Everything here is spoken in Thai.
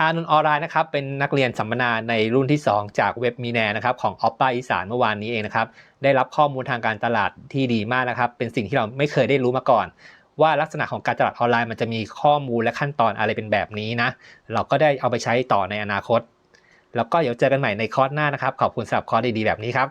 อานนท์ออนไลน์นะครับเป็นนักเรียนสัมมนาในรุ่นที่ 2 จากเว็บมีแนนะครับของออปป้าอีสานเมื่อวานนี้เองนะครับได้รับข้อมูลทางการตลาดที่ดีมากนะครับเป็นสิ่งที่เราไม่เคยได้รู้มาก่อน ว่าลักษณะของการตลาดออนไลน์มันจะมีข้อมูลและขั้นตอนอะไรเป็นแบบนี้นะเราก็ได้เอาไปใช้ต่อในอนาคต แล้วก็เดี๋ยวเจอกันใหม่ในคอร์สหน้านะครับขอบคุณสำหรับคอร์สดีๆแบบนี้ครับ